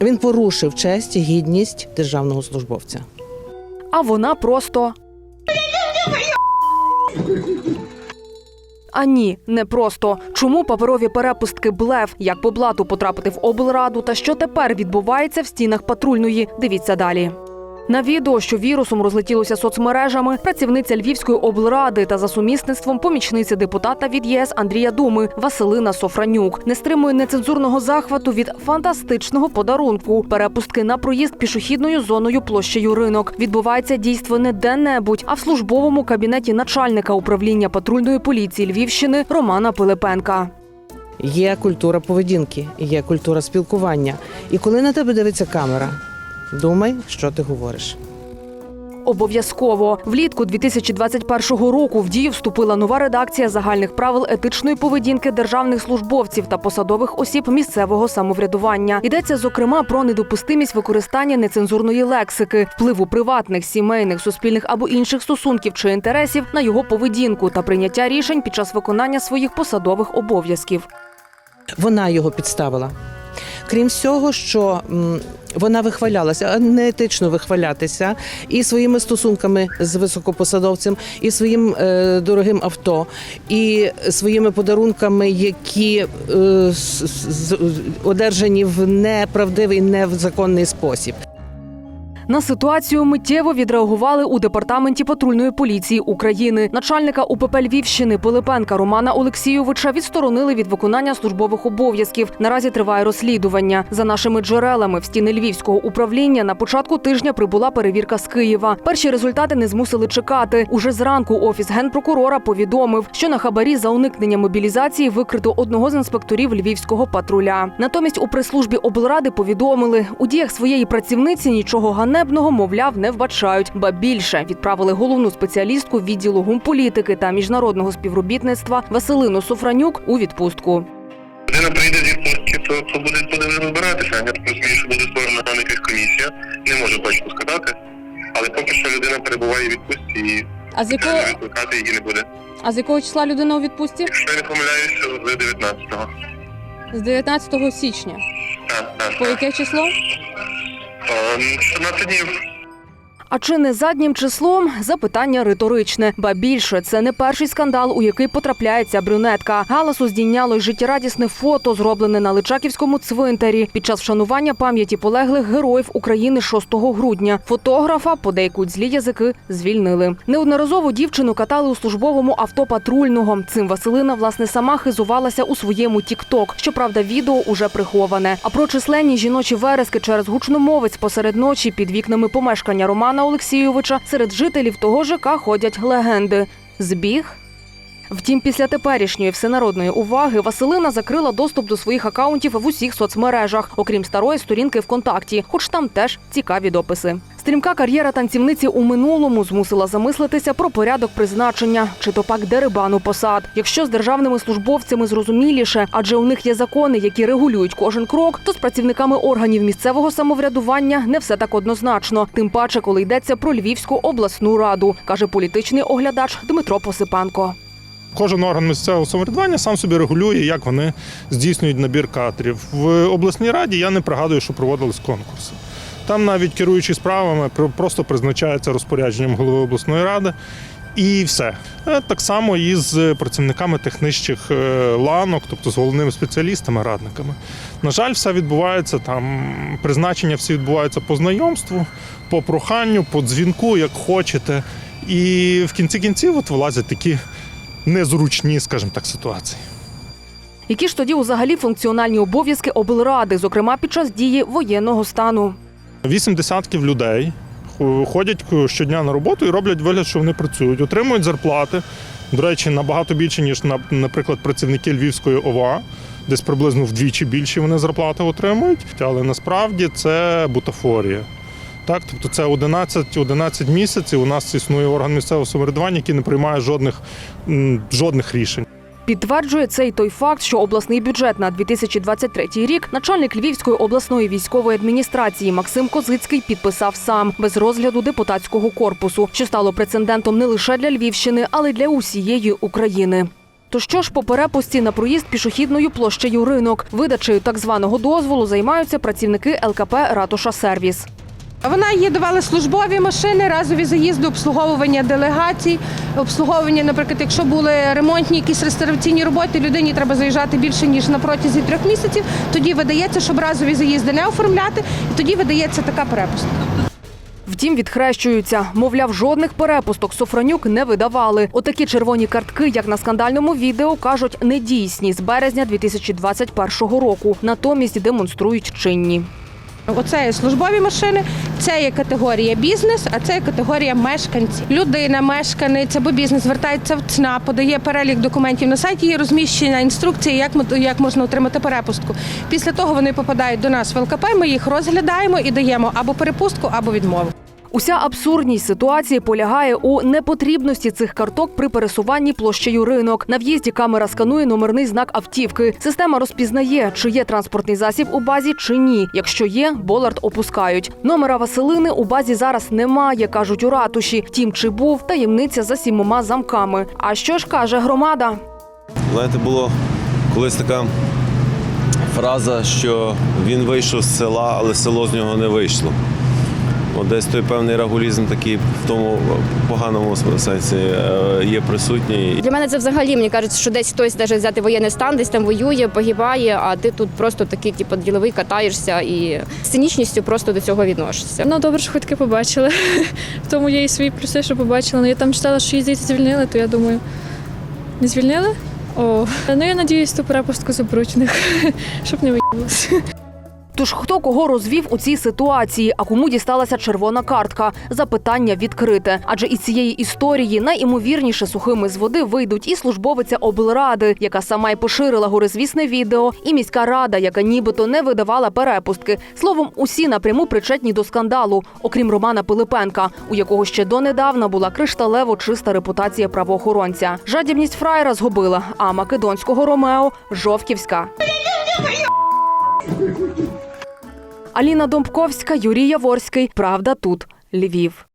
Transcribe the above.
Він порушив честь і гідність державного службовця. А вона просто. А ні, не просто. Чому паперові перепустки блеф, як по блату потрапити в облраду та що тепер відбувається в стінах патрульної? Дивіться далі. На відео, що вірусом розлетілося соцмережами, працівниця Львівської облради та за сумісництвом помічниця депутата від ЄС Андрія Думи Василина Софранюк не стримує нецензурного захвату від фантастичного подарунку. Перепустки на проїзд пішохідною зоною площею ринок. Відбувається дійство не де-небудь, а в службовому кабінеті начальника управління патрульної поліції Львівщини Романа Пилипенка. Є культура поведінки, є культура спілкування. І коли на тебе дивиться камера, думай, що ти говориш. Обов'язково влітку 2021 року в дію вступила нова редакція загальних правил етичної поведінки державних службовців та посадових осіб місцевого самоврядування. Йдеться зокрема про недопустимість використання нецензурної лексики, впливу приватних, сімейних, суспільних або інших стосунків чи інтересів на його поведінку та прийняття рішень під час виконання своїх посадових обов'язків. Вона його підставила. Крім всього, що вона вихвалялася, а не етично вихвалятися і своїми стосунками з високопосадовцем, і своїм е, дорогим авто, і своїми подарунками, які е, з- з- одержані в неправдивий, не в законний спосіб. На ситуацію миттєво відреагували у департаменті патрульної поліції України. Начальника УПП Львівщини Пилипенка Романа Олексійовича відсторонили від виконання службових обов'язків. Наразі триває розслідування. За нашими джерелами в стіни львівського управління на початку тижня прибула перевірка з Києва. Перші результати не змусили чекати. Уже зранку офіс генпрокурора повідомив, що на хабарі за уникнення мобілізації викрито одного з інспекторів львівського патруля. Натомість у прес-службі облради повідомили, у діях своєї працівниці нічого ганебного, мовляв, не вбачають. Ба більше відправили головну спеціалістку відділу гумполітики та міжнародного співробітництва Василину Софранюк у відпустку. Людина прийде з відпустки, то, то буде, буде розбиратися. Я так розумію, що буде створена там якась комісія. Не можу точно сказати. Але поки що людина перебуває в відпустці і А з якого, викликати її не буде. а з якого числа людина у відпустці? Якщо я не помиляюся, з 19-го. З 19 січня. Так, так. По яке число? О, 14 днів. А чи не заднім числом запитання риторичне? Ба більше це не перший скандал, у який потрапляється брюнетка. Галасу здійняло й життєрадісне фото, зроблене на Личаківському цвинтарі під час вшанування пам'яті полеглих героїв України 6 грудня. Фотографа, подейкують злі язики, звільнили. Неодноразово дівчину катали у службовому авто патрульного. Цим Василина власне сама хизувалася у своєму тікток. Щоправда, відео уже приховане. А про численні жіночі верески через гучномовець посеред ночі під вікнами помешкання Романа Олексійовича серед жителів того ЖК ходять легенди. Збіг. Втім, після теперішньої всенародної уваги Василина закрила доступ до своїх акаунтів в усіх соцмережах, окрім старої сторінки ВКонтакті, хоч там теж цікаві дописи. Стрімка кар'єра танцівниці у минулому змусила замислитися про порядок призначення чи то пак дерибану посад. Якщо з державними службовцями зрозуміліше, адже у них є закони, які регулюють кожен крок, то з працівниками органів місцевого самоврядування не все так однозначно. Тим паче, коли йдеться про Львівську обласну раду, каже політичний оглядач Дмитро Посипанко. Кожен орган місцевого самоврядування сам собі регулює, як вони здійснюють набір кадрів. В обласній раді я не пригадую, що проводились конкурси. Там навіть керуючі справами просто призначається розпорядженням голови обласної ради. І все. Е, Так само і з працівниками тих нижчих е, ланок, тобто з головними спеціалістами, радниками. На жаль, все відбувається там, призначення всі відбуваються по знайомству, по проханню, по дзвінку, як хочете. І в кінці кінців от вилазять такі незручні, скажімо так, ситуації. Які ж тоді взагалі функціональні обов'язки облради, зокрема під час дії воєнного стану? Вісім десятків людей ходять щодня на роботу і роблять вигляд, що вони працюють, отримують зарплати. До речі, набагато більше, ніж, наприклад, працівники Львівської ОВА. Десь приблизно вдвічі більше вони зарплати отримують. Але насправді це бутафорія. Так, тобто це 11, 11 місяців. У нас існує орган місцевого самоврядування, який не приймає жодних, жодних рішень. Підтверджує це й той факт, що обласний бюджет на 2023 рік начальник Львівської обласної військової адміністрації Максим Козицький підписав сам без розгляду депутатського корпусу, що стало прецедентом не лише для Львівщини, але й для усієї України. То що ж по перепусті на проїзд пішохідною площею ринок? Видачею так званого дозволу займаються працівники ЛКП Ратуша Сервіс. Вона їй давали службові машини, разові заїзди, обслуговування делегацій, обслуговування, наприклад, якщо були ремонтні якісь реставраційні роботи, людині треба заїжджати більше ніж на протязі трьох місяців. Тоді видається, щоб разові заїзди не оформляти, і тоді видається така перепустка. Втім, відхрещуються. Мовляв, жодних перепусток Софронюк не видавали. Отакі червоні картки, як на скандальному відео, кажуть, недійсні з березня 2021 року. Натомість демонструють чинні. Оце є службові машини, це є категорія бізнес, а це є категорія мешканці. Людина, мешканець або бізнес звертається в ЦНА, подає перелік документів на сайті. Є розміщена інструкція, як як можна отримати перепустку. Після того вони попадають до нас в ЛКП. Ми їх розглядаємо і даємо або перепустку, або відмову. Уся абсурдність ситуації полягає у непотрібності цих карток при пересуванні площею ринок. На в'їзді камера сканує номерний знак автівки. Система розпізнає, чи є транспортний засіб у базі, чи ні. Якщо є, болард опускають. Номера Василини у базі зараз немає, кажуть у ратуші. Тім, чи був таємниця за сімома замками. А що ж каже громада? Знаєте, було колись така фраза, що він вийшов з села, але село з нього не вийшло. От десь той певний рагулізм такий в тому поганому сенсі е, є присутній. Для мене це взагалі мені кажуть, що десь хтось навіть взяти воєнний стан, десь там воює, погибає, а ти тут просто такий, типу, діловий катаєшся і з цинічністю просто до цього відносишся. Ну добре, що хоч таке побачили. В тому є і свої плюси, що побачили. Ну я там читала, що її здається, звільнили, то я думаю, не звільнили? О, ну я надіюсь, ту перепустку заберуть в них, щоб не виїлося. Тож хто кого розвів у цій ситуації, а кому дісталася червона картка? Запитання відкрите. Адже із цієї історії найімовірніше сухими з води вийдуть і службовиця облради, яка сама й поширила горизвісне відео, і міська рада, яка нібито не видавала перепустки. Словом, усі напряму причетні до скандалу, окрім Романа Пилипенка, у якого ще донедавна була кришталево чиста репутація правоохоронця. Жадібність фраєра згубила, а македонського Ромео жовківська. Аліна Домбковська, Юрій Яворський. Правда тут. Львів.